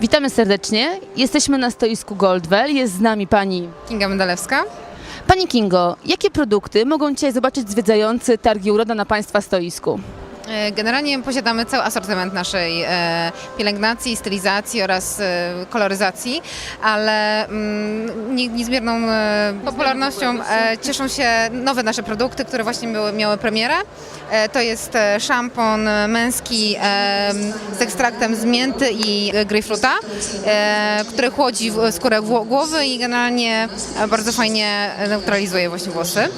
Witamy serdecznie. Jesteśmy na stoisku Goldwell. Jest z nami pani. Kinga Mendalewska. Pani Kingo, jakie produkty mogą dzisiaj zobaczyć zwiedzający targi Uroda na Państwa stoisku? E, Generalnie posiadamy cały asortyment naszej e, pielęgnacji, stylizacji oraz e, koloryzacji, ale mm, nie- niezmierną popularnością cieszą się nowe nasze produkty, które właśnie miały, premierę. To jest szampon męski z ekstraktem z mięty i grejpfruta, który chłodzi skórę głowy i generalnie bardzo fajnie neutralizuje właśnie włosy.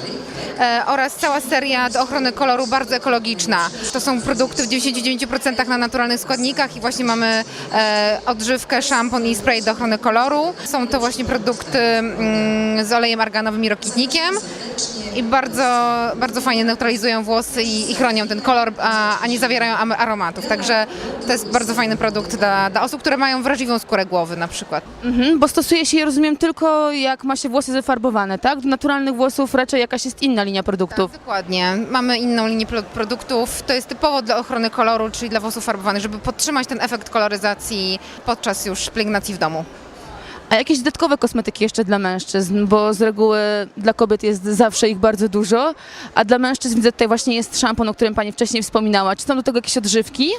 E, oraz cała seria do ochrony koloru bardzo ekologiczna. To są produkty w 99% na naturalnych składnikach i właśnie mamy e, odżywkę, szampon i spray do ochrony koloru. Są to właśnie produkty mm, z olejem arganowym i rokitnikiem i bardzo, bardzo fajnie neutralizują włosy i, i chronią ten kolor, a, a nie zawierają am- aromatów. Także to jest bardzo fajny produkt dla, dla osób, które mają wrażliwą skórę głowy na przykład. Mhm, bo stosuje się je, rozumiem, tylko jak ma się włosy zafarbowane, tak? Do naturalnych włosów raczej jakaś jest inna linia produktów. Tak, dokładnie. Mamy inną linię pro- produktów. To jest typowo dla ochrony koloru, czyli dla włosów farbowanych, żeby podtrzymać ten efekt koloryzacji podczas już pielęgnacji w domu. A jakieś dodatkowe kosmetyki jeszcze dla mężczyzn, bo z reguły dla kobiet jest zawsze ich bardzo dużo, a dla mężczyzn widzę tutaj właśnie jest szampon, o którym Pani wcześniej wspominała. Czy są do tego jakieś odżywki?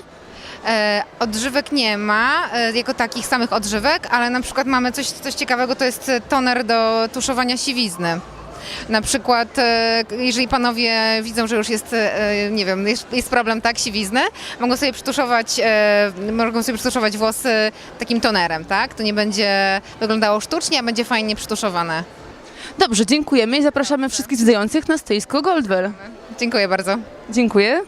E, odżywek nie ma, e, jako takich samych odżywek, ale na przykład mamy coś, coś ciekawego, to jest toner do tuszowania siwizny. Na przykład, e, jeżeli panowie widzą, że już jest, e, nie wiem, jest, jest problem, tak, siwizny, mogą sobie przytuszować, e, mogą sobie przytuszować włosy takim tonerem, tak? To nie będzie wyglądało sztucznie, a będzie fajnie przytuszowane. Dobrze, dziękujemy i zapraszamy wszystkich zwiedzających na stoisko Goldwell. Dziękuję bardzo. Dziękuję.